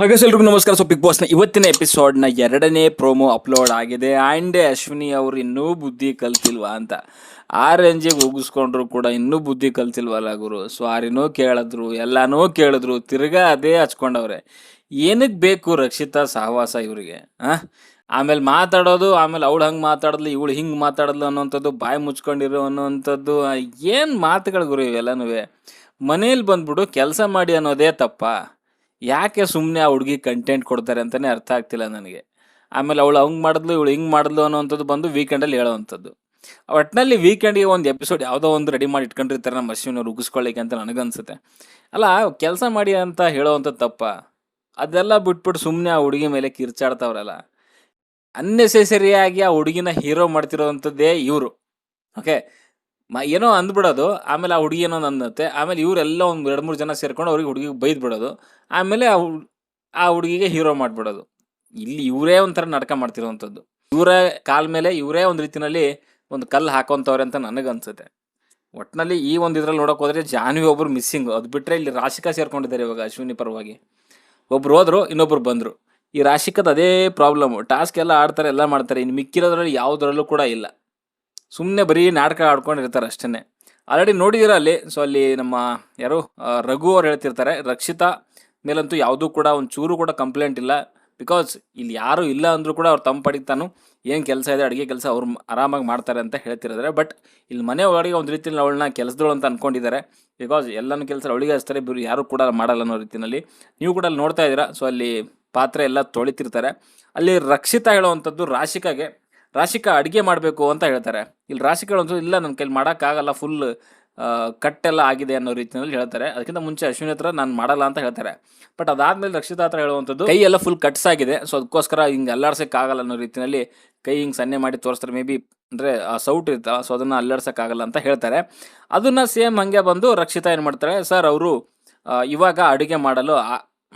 ಹಾಗೆ ಎಲ್ರಿಗೂ ನಮಸ್ಕಾರ. ಸೊ ಬಿಗ್ ಬಾಸ್ನ ಇವತ್ತಿನ ಎಪಿಸೋಡ್ನ ಎರಡನೇ ಪ್ರೋಮೋ ಅಪ್ಲೋಡ್ ಆಗಿದೆ. ಆ್ಯಂಡ್ ಅಶ್ವಿನಿ ಅವರು ಇನ್ನೂ ಬುದ್ಧಿ ಕಲ್ತಿಲ್ವಾ ಅಂತ. ಆ ರೇಂಜಿಗೆ ಹೋಗಿಸ್ಕೊಂಡ್ರು ಕೂಡ ಇನ್ನೂ ಬುದ್ಧಿ ಕಲ್ತಿಲ್ವಲ್ಲ ಗುರು. ಸ್ವಾರಿನೂ ಕೇಳಿದ್ರು, ಎಲ್ಲನೂ ಕೇಳಿದ್ರು, ತಿರ್ಗಾ ಅದೇ ಹಚ್ಕೊಂಡವ್ರೆ. ಏನಕ್ಕೆ ಬೇಕು ರಕ್ಷಿತಾ ಸಹವಾಸ ಇವರಿಗೆ ಹಾಂ ಆಮೇಲೆ ಮಾತಾಡೋದು, ಆಮೇಲೆ ಅವಳು ಹಂಗೆ ಮಾತಾಡಿದ್ಲು, ಇವಳು ಹಿಂಗೆ ಮಾತಾಡಿದ್ಲು ಅನ್ನೋಂಥದ್ದು, ಬಾಯಿ ಮುಚ್ಕೊಂಡಿರೋ ಅನ್ನೋವಂಥದ್ದು ಏನು ಮಾತುಗಳು ಗುರು ಇವೆಲ್ಲನೂ ಮನೇಲಿ ಬಂದ್ಬಿಡು ಕೆಲಸ ಮಾಡಿ ಅನ್ನೋದೇ ತಪ್ಪಾ? ಯಾಕೆ ಸುಮ್ಮನೆ ಆ ಹುಡುಗಿ ಕಂಟೆಂಟ್ ಕೊಡ್ತಾರೆ ಅಂತಲೇ ಅರ್ಥ ಆಗ್ತಿಲ್ಲ ನನಗೆ. ಆಮೇಲೆ ಅವಳು ಹಂಗೆ ಮಾಡಿದ್ಲು, ಇವಳು ಹಿಂಗೆ ಮಾಡಿದ್ಲು ಅನ್ನೋವಂಥದ್ದು ಬಂದು ವೀಕೆಂಡಲ್ಲಿ ಹೇಳೋವಂಥದ್ದು. ಒಟ್ಟಿನಲ್ಲಿ ವೀಕೆಂಡಿಗೆ ಒಂದು ಎಪಿಸೋಡ್ ಯಾವುದೋ ಒಂದು ರೆಡಿ ಮಾಡಿ ಇಟ್ಕೊಂಡಿರ್ತಾರೆ ನಮ್ಮ ಅಶ್ವಿನವ್ರು ಉಗಿಸ್ಕೊಳ್ಳಿಕ್ಕೆ ಅಂತ ನನಗನ್ಸುತ್ತೆ. ಅಲ್ಲ, ಕೆಲಸ ಮಾಡಿ ಅಂತ ಹೇಳೋವಂಥ ತಪ್ಪ. ಅದೆಲ್ಲ ಬಿಟ್ಬಿಟ್ಟು ಸುಮ್ಮನೆ ಆ ಹುಡುಗಿ ಮೇಲೆ ಕಿರ್ಚಾಡ್ತಾವ್ರಲ್ಲ. ಅನ್ನೆಸೆಸರಿಯಾಗಿ ಆ ಹುಡುಗಿನ ಹೀರೋ ಮಾಡ್ತಿರೋವಂಥದ್ದೇ ಇವರು. ಓಕೆ ಮ, ಏನೋ ಅಂದ್ಬಿಡೋದು, ಆಮೇಲೆ ಆ ಹುಡುಗಿ ಏನೋ ಅಂದತ್ತೆ ಆಮೇಲೆ ಇವರೆಲ್ಲ ಒಂದು ಎರಡು ಮೂರು ಜನ ಸೇರ್ಕೊಂಡು ಅವ್ರಿಗೆ ಹುಡುಗಿಗೆ ಬೈದು ಬಿಡೋದು ಆಮೇಲೆ ಆ ಆ ಹುಡುಗಿಗೆ ಹೀರೋ ಮಾಡಿಬಿಡೋದು. ಇಲ್ಲಿ ಇವರೇ ಒಂಥರ ನಾಟಕ ಮಾಡ್ತಿರೋವಂಥದ್ದು ಇವರ ಕಾಲ ಮೇಲೆ ಇವರೇ ಒಂದು ರೀತಿನಲ್ಲಿ ಒಂದು ಕಲ್ಲು ಹಾಕೋಂಥವ್ರೆ ಅಂತ ನನಗನ್ಸುತ್ತೆ. ಒಟ್ಟಿನಲ್ಲಿ ಈ ಒಂದು ಇದ್ರಲ್ಲಿ ನೋಡೋಕೆ ಹೋದರೆ ಜಾನ್ವಿ ಒಬ್ಬರು ಮಿಸ್ಸಿಂಗು, ಅದು ಬಿಟ್ಟರೆ ಇಲ್ಲಿ ರಾಶಿಕಾ ಸೇರ್ಕೊಂಡಿದ್ದಾರೆ ಇವಾಗ ಅಶ್ವಿನಿ ಪರವಾಗಿ. ಒಬ್ರು ಹೋದ್ರು, ಇನ್ನೊಬ್ರು ಬಂದರು. ಈ ರಾಶಿಕದ ಅದೇ ಪ್ರಾಬ್ಲಮ್ಮು ಟಾಸ್ಕ್ ಎಲ್ಲ ಆಡ್ತಾರೆ, ಎಲ್ಲ ಮಾಡ್ತಾರೆ ಇನ್ನು ಮಿಕ್ಕಿರೋದ್ರಲ್ಲಿ ಯಾವುದರಲ್ಲೂ ಕೂಡ ಇಲ್ಲ. ಸುಮ್ಮನೆ ಬರೀ ನಾಟಕ ಆಡ್ಕೊಂಡಿರ್ತಾರೆ ಅಷ್ಟೇ ಆಲ್ರೆಡಿ ನೋಡಿದ್ದೀರ ಅಲ್ಲಿ? ಸೊ ಅಲ್ಲಿ ನಮ್ಮ ಯಾರು ರಘು ಅವ್ರು ಹೇಳ್ತಿರ್ತಾರೆ, ರಕ್ಷಿತಾ, ಮೇಲಂತೂ ಯಾವುದೂ ಕೂಡ ಒಂದು ಚೂರು ಕೂಡ ಕಂಪ್ಲೇಂಟ್ ಇಲ್ಲ. ಬಿಕಾಸ್ ಇಲ್ಲಿ ಯಾರು ಇಲ್ಲ ಅಂದರೂ ಕೂಡ ಅವ್ರು ತಮ್ಮ ಪಡಿಗೆ ತಾನು ಏನು ಕೆಲಸ ಇದೆ, ಅಡುಗೆ ಕೆಲಸ ಅವ್ರು ಆರಾಮಾಗಿ ಮಾಡ್ತಾರೆ ಅಂತ ಹೇಳ್ತಿರಿದ್ದಾರೆ ಬಟ್ ಇಲ್ಲಿ ಮನೆ ಒಳಗೆ ಒಂದು ರೀತಿಯಲ್ಲಿ ಅವಳನ್ನ ಕೆಲಸದಳು ಅಂತ ಅಂದ್ಕೊಂಡಿದ್ದಾರೆ ಬಿಕಾಸ್ ಎಲ್ಲನೂ ಕೆಲಸ ಅವಳಿಗೆ ಹಚ್ತಾರೆ ಬಿರು ಯಾರು ಕೂಡ ಮಾಡಲ್ಲ ಅನ್ನೋ ರೀತಿಯಲ್ಲಿ ನೀವು ಕೂಡ ಅಲ್ಲಿ ನೋಡ್ತಾ ಇದ್ದೀರಾ? ಸೊ ಅಲ್ಲಿ ಪಾತ್ರೆ ಎಲ್ಲ ತೊಳಿತಿರ್ತಾರೆ. ಅಲ್ಲಿ ರಕ್ಷಿತಾ ಹೇಳುವಂಥದ್ದು ರಾಶಿಕಾಗೆ ರಾಶಿಕಾ ಅಡುಗೆ ಮಾಡಬೇಕು ಅಂತ ಹೇಳ್ತಾರೆ. ಇಲ್ಲಿ ರಾಶಿಕಾ ಅಂತೂ ಇಲ್ಲ ನನ್ನ ಕೈಲಿ ಮಾಡೋಕ್ಕಾಗಲ್ಲ ಫುಲ್ ಕಟ್ಟೆಲ್ಲ ಆಗಿದೆ ಅನ್ನೋ ರೀತಿಯಲ್ಲಿ ಹೇಳ್ತಾರೆ. ಅದಕ್ಕಿಂತ ಮುಂಚೆ ಅಶ್ವಿನಿ ಹತ್ರ ನಾನು ಮಾಡಲ್ಲ ಅಂತ ಹೇಳ್ತಾರೆ. ಬಟ್ ಅದಾದ್ಮೇಲೆ ರಕ್ಷಿತಾ ಹತ್ರ ಹೇಳುವಂಥದ್ದು, ಕೈ ಎಲ್ಲ ಫುಲ್ ಕಟ್ಸ್ ಆಗಿದೆ. ಸೊ ಅದಕ್ಕೋಸ್ಕರ ಹಿಂಗೆ ಅಲ್ಲಾಡ್ಸೋಕ್ಕಾಗಲ್ಲ ಅನ್ನೋ ರೀತಿಯಲ್ಲಿ ಕೈ ಹಿಂಗೆ ಸನ್ನೆ ಮಾಡಿ ತೋರಿಸ್ತಾರೆ. ಮೇ ಬಿ ಅಂದರೆ, ಆ, ಸೌಟ್ ಇರ್ತಾವೆ ಸೊ ಅದನ್ನು ಅಲ್ಲಾಡ್ಸೋಕ್ಕಾಗಲ್ಲ ಅಂತ ಹೇಳ್ತಾರೆ. ಅದನ್ನು ಸೇಮ್ ಹಾಗೆ ಬಂದು ರಕ್ಷಿತಾ ಏನು ಮಾಡ್ತಾರೆ, ಸರ್, ಅವರು ಇವಾಗ ಅಡುಗೆ ಮಾಡಲು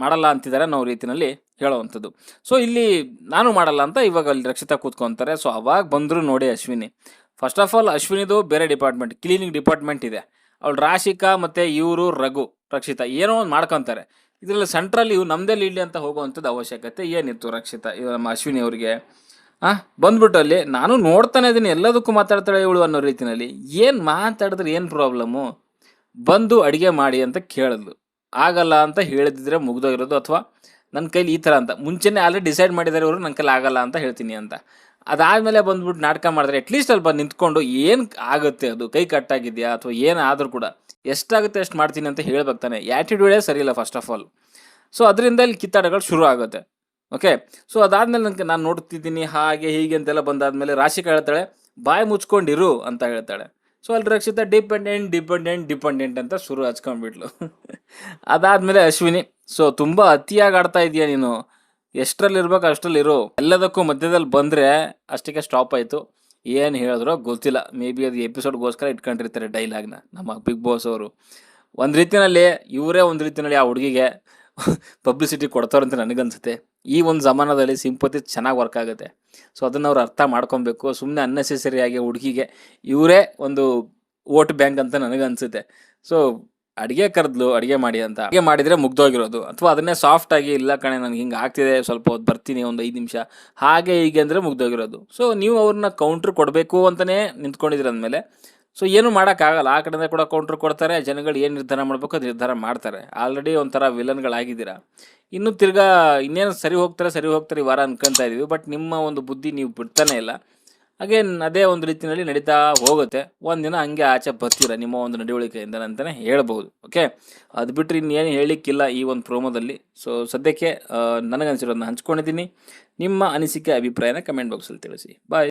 ಮಾಡಲ್ಲ ಅಂತಿದ್ದಾರೆ ಅನ್ನೋ ರೀತಿಯಲ್ಲಿ ಹೇಳುವಂಥದ್ದು. ಸೊ ಇಲ್ಲಿ ನಾನು ಮಾಡಲ್ಲ ಅಂತ ಇವಾಗ ಅಲ್ಲಿ ರಕ್ಷಿತಾ ಕೂತ್ಕೊಂತಾರೆ. ಸೊ ಅವಾಗ ಬಂದರೂ ನೋಡಿ ಅಶ್ವಿನಿ. ಫಸ್ಟ್ ಆಫ್ ಆಲ್ ಅಶ್ವಿನಿದು ಬೇರೆ ಡಿಪಾರ್ಟ್ಮೆಂಟ್ ಕ್ಲೀನಿಂಗ್ ಡಿಪಾರ್ಟ್ಮೆಂಟ್ ಇದೆ. ಅವಳು ರಾಶಿಕಾ ಮತ್ತು ಇವರು ರಘು, ರಕ್ಷಿತಾ ಏನೋ ಒಂದು ಮಾಡ್ಕೊತಾರೆ. ಇದರಲ್ಲಿ ಸೆಂಟ್ರಲ್ಲಿ ಇವು ನಮ್ಮದೇ ಲೀಡ್ಲಿ ಅಂತ ಹೋಗುವಂಥದ್ದು ಅವಶ್ಯಕತೆ ಏನಿತ್ತು ರಕ್ಷಿತಾ, ಇವ ನಮ್ಮ ಅಶ್ವಿನಿ ಅವರಿಗೆ? ಹಾಂ ಬಂದ್ಬಿಟ್ಟು ಅಲ್ಲಿ ನಾನು ನೋಡ್ತಾನೆ ಇದ್ದೀನಿ ಎಲ್ಲದಕ್ಕೂ ಮಾತಾಡ್ತಾಳೆ ಇವಳು ಅನ್ನೋ ರೀತಿಯಲ್ಲಿ ಏನು ಮಾತಾಡಿದ್ರೆ ಏನು ಪ್ರಾಬ್ಲಮ್ಮು ಬಂದು ಅಡುಗೆ ಮಾಡಿ ಅಂತ ಕೇಳಿದ್ಲು. ಆಗಲ್ಲ ಅಂತ ಹೇಳಿದ್ರೆ ಮುಗ್ದೋಗಿರೋದು ಅಥವಾ ನನ್ನ ಕೈಲಿ ಈ ಥರ ಅಂತ. ಮುಂಚೆನೇ ಆಲ್ರೆಡಿ ಡಿಸೈಡ್ ಮಾಡಿದ್ದಾರೆ ಇವರು ನನ್ನ ಕೈಲಿ ಆಗಲ್ಲ ಅಂತ ಹೇಳ್ತೀನಿ ಅಂತ. ಅದಾದಮೇಲೆ ಬಂದ್ಬಿಟ್ಟು ನಾಟಕ ಮಾಡಿದ್ರೆ ಅಟ್ಲೀಸ್ಟ್ ಅಲ್ಲಿ ಬಂದು ನಿಂತ್ಕೊಂಡು ಏನು ಆಗುತ್ತೆ ಅದು? ಕೈ ಕಟ್ಟಾಗಿದೆಯಾ ಅಥವಾ ಏನಾದರೂ ಕೂಡ? ಎಷ್ಟಾಗುತ್ತೆ ಅಷ್ಟು ಮಾಡ್ತೀನಿ ಅಂತ ಹೇಳ್ಬೇಕು ತಾನೆ. ಆ್ಯಟಿಟ್ಯೂಡೇ ಇಲ್ಲ ಫಸ್ಟ್ ಆಫ್ ಆಲ್ ಸೊ ಅದರಿಂದ ಇಲ್ಲಿ ಕಿತ್ತಾಟಗಳು ಶುರು ಆಗುತ್ತೆ. ಓಕೆ ಸೊ ಅದಾದಮೇಲೆ ನನಗೆ ನಾನು ನೋಡ್ತಿದ್ದೀನಿ ಹಾಗೆ ಹೀಗೆ ಅಂತೆಲ್ಲ ಬಂದಾದ್ಮೇಲೆ ರಾಶಿಕ ಹೇಳ್ತಾಳೆ, ಬಾಯಿ ಮುಚ್ಕೊಂಡಿರು ಅಂತ ಹೇಳ್ತಾಳೆ. ಸೊ ಅಲ್ಲಿ ರಕ್ಷಿತ ಡಿಪೆಂಡೆಂಟ್ ಡಿಪೆಂಡೆಂಟ್ ಡಿಪೆಂಡೆಂಟ್ ಅಂತ ಶುರು ಹಚ್ಕೊಂಡ್ಬಿಟ್ಲು. ಅದಾದಮೇಲೆ ಅಶ್ವಿನಿ ಸೊ ತುಂಬ ಅತಿಯಾಗಿ ಆಡ್ತಾ ಇದೀಯ ನೀನು. ಎಷ್ಟರಲ್ಲಿ ಇರ್ಬೇಕು ಅಷ್ಟರಲ್ಲಿ ಇರು. ಎಲ್ಲದಕ್ಕೂ ಮಧ್ಯದಲ್ಲಿ ಬಂದರೆ ಅಷ್ಟಕ್ಕೆ ಸ್ಟಾಪ್ ಆಯಿತು. ಏನು ಹೇಳಿದ್ರೋ ಗೊತ್ತಿಲ್ಲ. ಮೇ ಬಿ ಅದು ಎಪಿಸೋಡ್ಗೋಸ್ಕರ ಇಟ್ಕೊಂಡಿರ್ತಾರೆ ಡೈಲಾಗ್ನ ನಮ್ಮ ಬಿಗ್ ಬಾಸ್ ಅವರು. ಒಂದು ರೀತಿಯಲ್ಲಿ ಇವರೇ ಒಂದು ರೀತಿಯಲ್ಲಿ ಆ ಹುಡುಗಿಗೆ ಪಬ್ಲಿಸಿಟಿ ಕೊಡ್ತಾರೆ ಅಂತ ನನಗನ್ಸುತ್ತೆ. ಈ ಒಂದು ಜಮಾನದಲ್ಲಿ ಸಿಂಪತಿ ಚೆನ್ನಾಗಿ ವರ್ಕ್ ಆಗುತ್ತೆ. ಸೊ ಅದನ್ನು ಅವ್ರು ಅರ್ಥ ಮಾಡ್ಕೊಬೇಕು. ಸುಮ್ಮನೆ ಅನ್ನೆಸೆಸರಿಯಾಗಿ ಹುಡುಗಿಗೆ ಇವರೇ ಒಂದು ವೋಟ್ ಬ್ಯಾಂಕ್ ಅಂತ ನನಗನ್ಸುತ್ತೆ. ಸೊ ಅಡುಗೆ ಕರೆದ್ಲು, ಅಡುಗೆ ಮಾಡಿ ಅಂತ. ಅಡುಗೆ ಮಾಡಿದರೆ ಮುಗ್ದೋಗಿರೋದು. ಅಥವಾ ಅದನ್ನೇ ಸಾಫ್ಟ್ ಆಗಿ, ಇಲ್ಲ ಕಣೆ, ನನಗೆ ಹಿಂಗೆ ಆಗ್ತಿದೆ, ಸ್ವಲ್ಪ ಹೊತ್ತು ಬರ್ತೀನಿ, ಒಂದು ಐದು ನಿಮಿಷ. ಹಾಗೆ ಹೀಗೆ ಅಂದರೆ ಮುಗ್ದೋಗಿರೋದು. ಸೊ ನೀವು ಅವ್ರನ್ನ ಕೌಂಟ್ರ್ ಕೊಡಬೇಕು ಅಂತಲೇ ನಿಂತ್ಕೊಂಡಿದ್ದೀರ ಅಂದಮೇಲೆ. ಸೊ ಏನು ಮಾಡೋಕ್ಕಾಗಲ್ಲ. ಆ ಕಡೆಯಿಂದ ಕೂಡ ಕೌಂಟ್ರ್ ಕೊಡ್ತಾರೆ. ಜನಗಳು ಏನು ನಿರ್ಧಾರ ಮಾಡಬೇಕು ಅದು ನಿರ್ಧಾರ ಮಾಡ್ತಾರೆ. ಆಲ್ರೆಡಿ ಒಂಥರ ವಿಲನ್ಗಳಾಗಿದ್ದೀರಾ ಇನ್ನು ತಿರ್ಗಾ ಇನ್ನೇನು ಸರಿ ಹೋಗ್ತಾರೆ ಸರಿ ಹೋಗ್ತಾರೆ ಈ ವಾರ ಅನ್ಕೊಂತ ಇದೀವಿ. ಬಟ್ ನಿಮ್ಮ ಒಂದು ಬುದ್ಧಿ ನೀವು ಬಿಡ್ತಾನೆ ಇಲ್ಲ. ಹಾಗೆ ಅದೇ ಒಂದು ರೀತಿಯಲ್ಲಿ ನಡೀತಾ ಹೋಗುತ್ತೆ. ಒಂದಿನ ಹಂಗೆ ಆಚೆ ಬರ್ತೀರ ನಿಮ್ಮ ಒಂದು ನಡವಳಿಕೆಯಿಂದ ಅಂತಲೇ ಹೇಳ್ಬೋದು ಓಕೆ ಅದು ಬಿಟ್ಟರೆ ಇನ್ನೇನು ಹೇಳಲಿಕ್ಕಿಲ್ಲ ಈ ಒಂದು ಪ್ರೋಮೋದಲ್ಲಿ. ಸೊ ಸದ್ಯಕ್ಕೆ ನನಗನ್ಸಿರೋದನ್ನ ಹಂಚ್ಕೊಂಡಿದ್ದೀನಿ. ನಿಮ್ಮ ಅನಿಸಿಕೆ, ಅಭಿಪ್ರಾಯನ ಕಮೆಂಟ್ ಬಾಕ್ಸಲ್ಲಿ ತಿಳಿಸಿ. ಬಾಯ್